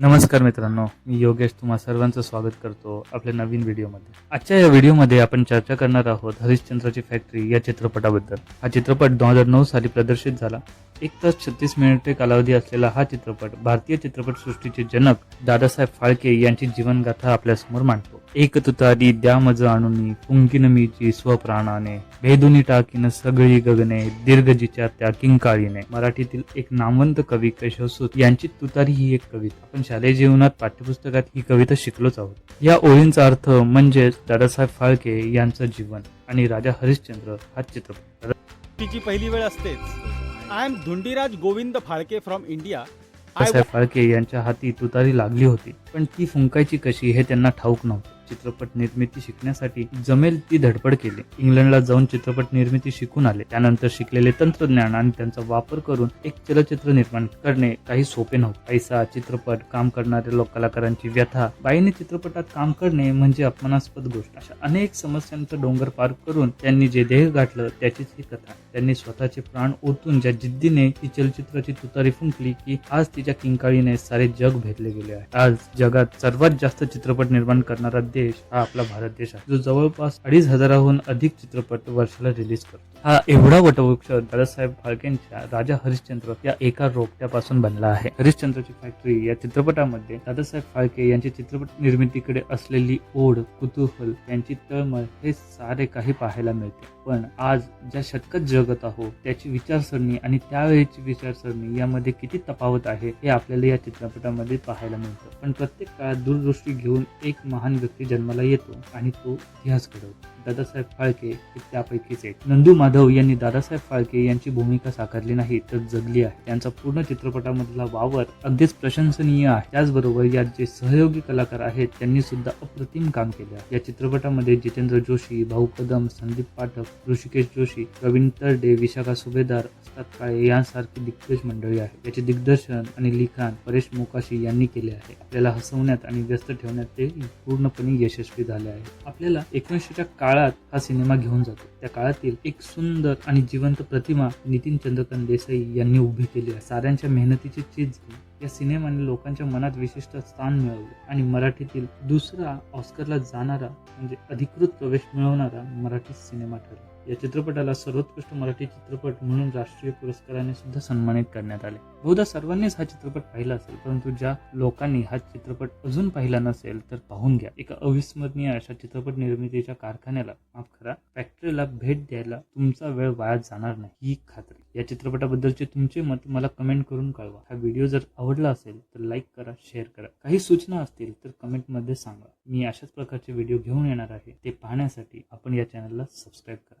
नमस्कार मित्रांनो मी योगेश तुम्हा सर्वांचं स्वागत करतो आपल्या नवीन व्हिडिओमध्ये. आजच्या या व्हिडिओमध्ये आपण चर्चा करणार आहोत हरिश्चंद्राची फॅक्टरी या चित्रपटाबद्दल. हा चित्रपट दोन हजार नऊ साली प्रदर्शित झाला. एक तास छत्तीस मिनिटे कालावधी असलेला हा चित्रपट भारतीय चित्रपटसृष्टीचे जनक दादासाहेब फाळके यांची जीवनगाथा आपल्यासमोर मांडतो. एक तुतारी द्या मज आणून पुंकिन मीची स्वप्राणाने भेदुनी टाकीन सगळी गगने दीर्घजीच्या त्या किंकाळीने. मराठीतील एक नामवंत कवी केशवसूत यांची तुतारी ही एक कविता. आपण शालेय जीवनात पाठ्यपुस्तकात ही कविता शिकलोच आहोत. या ओळींचा अर्थ म्हणजेच दादासाहेब फाळके यांचं जीवन आणि राजा हरिश्चंद्र हा चित्रपट. तिची पहिली वेळ असतेच. I am Dhundiraj Govind Phalke from India Phalke यांच्या हाती तुतारी लागली होती पण ती फुंकायची कशी हे त्यांना ठाऊक नव्हतं. चित्रपट निर्मिती शिकण्यासाठी जमेल ती धडपड केली. इंग्लंडला जाऊन चित्रपट निर्मिती शिकून आले. त्यानंतर शिकलेले तंत्रज्ञान आणि त्यांचा वापर करून एक चलचित्र निर्माण करणे काही सोपे नव्हते. पैसा चित्रपट काम करणाऱ्या लोक कलाकारांची व्यथा बाईने चित्रपटात काम करणे म्हणजे अपमानास्पद गोष्ट. अशा अनेक समस्यांचा डोंगर पार करून त्यांनी जे ध्येय गाठलं त्याचीच ही कथा. त्यांनी स्वतःचे प्राण ओतून ज्या जिद्दीने ती चलचित्राची तुतारी फुंकली की आज तिच्या किंकाळीने सारे जग भेदले गेले आहे. आज जगात सर्वात जास्त चित्रपट निर्माण करणारा देश हा आपला भारत देश आहे. जो जवळपास अडीच हजाराहून अधिक चित्रपट वर्षाला रिलीज करतो. हा एवढा वटवृक्ष दादासाहेब फाळकेंच्या राजा हरिश्चंद्र या एका रोपट्यापासून बनला आहे. हरिश्चंद्रची फॅक्टरी या चित्रपटामध्ये दादासाहेब फाळके यांची चित्रपट निर्मितीकडे असलेली ओढ कुतूहल यांची तळमळ हे सारे काही पाहायला मिळते. पण आज ज्या शतकात जगत आहोत त्याची विचारसरणी आणि त्यावेळेची विचारसरणी यामध्ये किती तफावत आहे हे आपल्याला या चित्रपटामध्ये पाहायला मिळतं. पण प्रत्येक काळात दूरदृष्टी घेऊन एक महान व्यक्ती जन्माला येतो आणि तो इतिहास घडवतो. दादासाहेब फाळके हे त्यापैकीच एक नंदू माधव यांनी दादासाहेब फाळके यांची भूमिका साकारली नाही तर जगली आहे. त्यांचा पूर्ण चित्रपटामधला वावर अगदीच प्रशंसनीय आहे. त्याचबरोबर यात जे सहयोगी कलाकार आहेत त्यांनी सुद्धा अप्रतिम काम केले आहे. या चित्रपटामध्ये जितेंद्र जोशी भाऊ कदम संदीप पाठक ऋषिकेश जोशी प्रवीण तरडे विशाखा सुभेदार असतात. काळे यांसारखी दिग्गज मंडळी आहे याचे दिग्दर्शन आणि लिखाण परेश मोकाशी यांनी केले आहे. आपल्याला हसवण्यात आणि व्यस्त ठेवण्यात ते पूर्णपणे यशस्वी झाले आहे. आपल्याला एकोणीसशेच्या काळ काळात हा सिनेमा घेऊन जातो. त्या काळातील एक सुंदर आणि जिवंत प्रतिमा नितीन चंद्रकांत देसाई यांनी उभी केली आहे. साऱ्यांच्या मेहनतीची चीज या सिनेमाने लोकांच्या मनात विशिष्ट स्थान मिळवले आणि मराठीतील दुसरा ऑस्करला जाणारा म्हणजे अधिकृत प्रवेश मिळवणारा मराठी सिनेमा ठरला. या चित्रपटाला सर्वोत्कृष्ट मराठी चित्रपट म्हणून राष्ट्रीय पुरस्काराने सुद्धा सन्मानित करण्यात आले. बहुधा सर्वांनीच हा चित्रपट पाहिला असेल परंतु ज्या लोकांनी हा चित्रपट अजून पाहिला नसेल तर पाहून घ्या. एका अविस्मरणीय अशा चित्रपट निर्मितीच्या कारखान्याला माफ करा फॅक्टरीला भेट द्यायला तुमचा वेळ वाया जाणार नाही ही खात्री. या चित्रपटाबद्दलचे तुमचे मत मला कमेंट करून कळवा. हा व्हिडिओ जर आवडला असेल तर लाईक करा शेअर करा. काही सूचना असतील तर कमेंटमध्ये सांगा. मी अशाच प्रकारचे व्हिडिओ घेऊन येणार आहे. ते पाहण्यासाठी आपण या चॅनलला सबस्क्राईब करा.